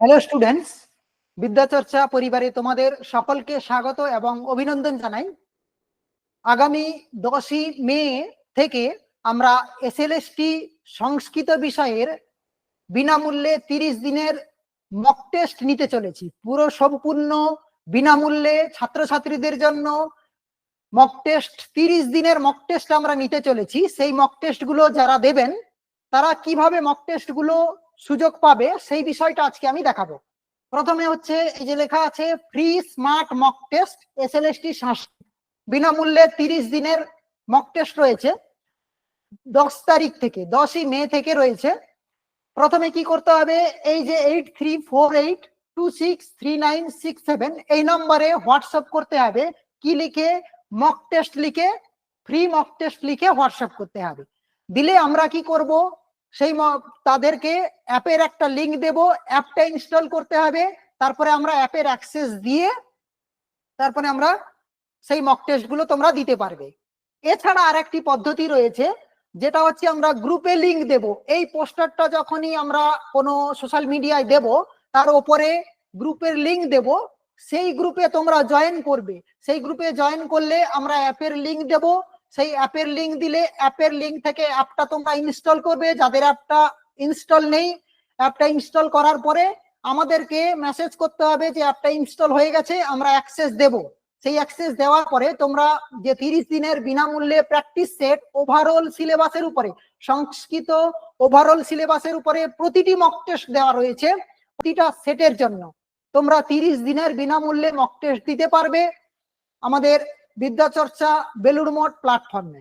Hello students বিদ্যাচর্চা পরিবারে তোমাদের সকলকে স্বাগত এবং অভিনন্দন জানাই। আগামী দশই মে থেকে আমরা এসএলএসটি সংস্কৃত বিষয়ের বিনামূল্যে তিরিশ দিনের মক টেস্ট নিতে চলেছি। পুরো সম্পূর্ণ বিনামূল্যে ছাত্রছাত্রীদের জন্য মক টেস্ট তিরিশ দিনের মক টেস্ট আমরা নিতে চলেছি। সেই মক টেস্টগুলো যারা দেবেন, তারা কীভাবে মক টেস্টগুলো সুযোগ পাবে, সেই বিষয়টা আজকে আমি দেখাবো। প্রথমে হচ্ছে এই যে লেখা আছে free smart mock test S L বিনামূল্যে তিরিশ দিনের মক টেস্ট রয়েছে। দশ তারিখ থেকে, দশই মে থেকে রয়েছে। প্রথমে কি করতে হবে, এই যে eight three four eight two six three nine six seven এই নম্বরে হোয়াটসঅ্যাপ করতে হবে, কি লিখে মক টেস্ট লিখে ফ্রি মক টেস্ট লিখে হোয়াটসঅ্যাপ করতে হবে। দিলে আমরা কি করব সেই তাদেরকে অ্যাপের একটা লিংক দেব, অ্যাপটা ইনস্টল করতে হবে, তারপরে আমরা অ্যাপের অ্যাক্সেস দিয়ে তারপরে আমরা সেই মক টেস্টগুলো তোমরা দিতে পারবে। এছাড়া আর একটি পদ্ধতি রয়েছে, যেটা হচ্ছে আমরা গ্রুপে লিংক দেব। এই পোস্টারটা যখনই আমরা কোনো সোশ্যাল মিডিয়ায় দেব, তার উপরে গ্রুপের লিংক দেব, সেই গ্রুপে তোমরা জয়েন করবে। সেই গ্রুপে জয়েন করলে আমরা অ্যাপের লিংক দেব সেই অ্যাপের লিঙ্ক দিলে অ্যাপের লিঙ্ক থেকে অ্যাপটা তোমরা ইনস্টল করবে। যাদের অ্যাপটা ইনস্টল নেই, অ্যাপটা ইনস্টল করার পরে আমাদেরকে মেসেজ করতে হবে যে অ্যাপটা ইনস্টল হয়ে গেছে, আমরা অ্যাক্সেস দেব। সেই অ্যাক্সেস দেওয়ার পরে তোমরা যে তিরিশ দিনের বিনামূল্যে প্র্যাকটিস সেট ওভারঅল সিলেবাসের উপরে, সংস্কৃত ওভারঅল সিলেবাসের উপরে প্রতিটি মক টেস্ট দেওয়া রয়েছে প্রতিটা সেটের জন্য। তোমরা তিরিশ দিনের বিনামূল্যে মক টেস্ট দিতে পারবে। আমাদের বিদ্যাচর্চা বেলুড় মঠ প্ল্যাটফর্মে